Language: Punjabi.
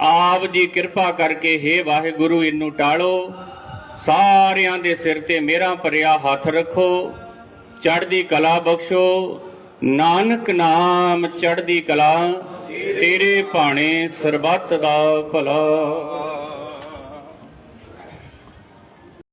ਆਪ ਜੀ ਕਿਰਪਾ ਕਰਕੇ ਹੇ ਵਾਹਿਗੁਰੂ, ਇਹਨੂੰ ਟਾਲੋ। ਸਾਰਿਆਂ ਦੇ ਸਿਰ ਤੇ ਮੇਰਾ ਭਰਿਆ ਹੱਥ ਰੱਖੋ। ਚੜ੍ਹਦੀ ਕਲਾ ਬਖਸ਼ੋ। ਨਾਨਕ ਨਾਮ ਚੜ੍ਹਦੀ ਕਲਾ, ਤੇਰੇ ਭਾਣੇ ਸਰਬੱਤ ਦਾ ਭਲਾ।